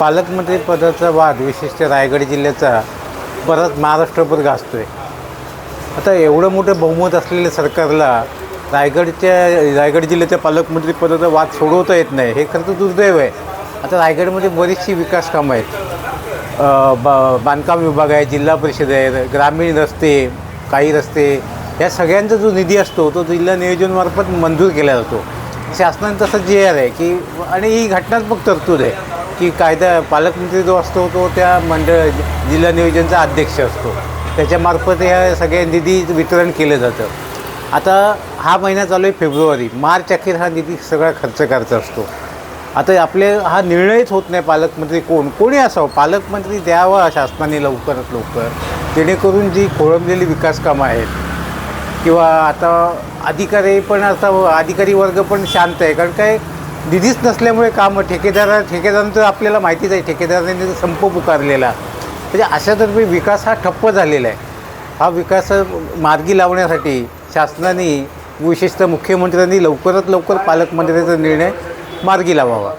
पालकमंत्री पदाचा वाद विशेषतः रायगड जिल्ह्याचा परत महाराष्ट्रभर आहे आता एवढं मोठं बहुमत असलेल्या सरकारला रायगडच्या रायगड जिल्ह्याच्या पालकमंत्री पदाचा वाद सोडवता येत नाही हे खरं तर दुर्दैव आहे. आता रायगडमध्ये बरीचशी विकास कामं आहेत. बा बांधकाम विभाग आहे जिल्हा परिषद आहे ग्रामीण रस्ते काही रस्ते या सगळ्यांचा जो निधी असतो तो जिल्हा नियोजनमार्फत मंजूर केला जातो. शासनाने तसं जे आर आहे की आणि ही घटनात्मक तरतूद आहे. की कायदा पालकमंत्री जो असतो तो त्या मंडळ जिल्हा नियोजनचा अध्यक्ष असतो. त्याच्यामार्फत या सगळ्या निधी वितरण केलं जातं. आता हा महिना चालू आहे फेब्रुवारी. मार्च अखेर हा निधी सगळा खर्च करायचा असतो. आता आपले हा निर्णयच होत नाही पालकमंत्री कोण. कोणी असावं? पालकमंत्री द्यावा शासनाने लवकरात लवकर. जेणेकरून जी खोळंबलेली विकास कामं आहेत किंवा आता अधिकारी पण आता अधिकारी वर्ग पण शांत आहे. कारण काय निधीच नसल्यामुळे कामं ठेकेदार ठेकेदारांचं आपल्याला माहितीच आहे ठेकेदारांनी संप पुकारलेला. म्हणजे अशा तर्फे विकास हा ठप्प झालेला आहे. हा विकास मार्गी लावण्यासाठी शासनाने विशेषतः मुख्यमंत्र्यांनी लवकरात लवकर पालकमंत्र्याचा निर्णय मार्गी लावावा.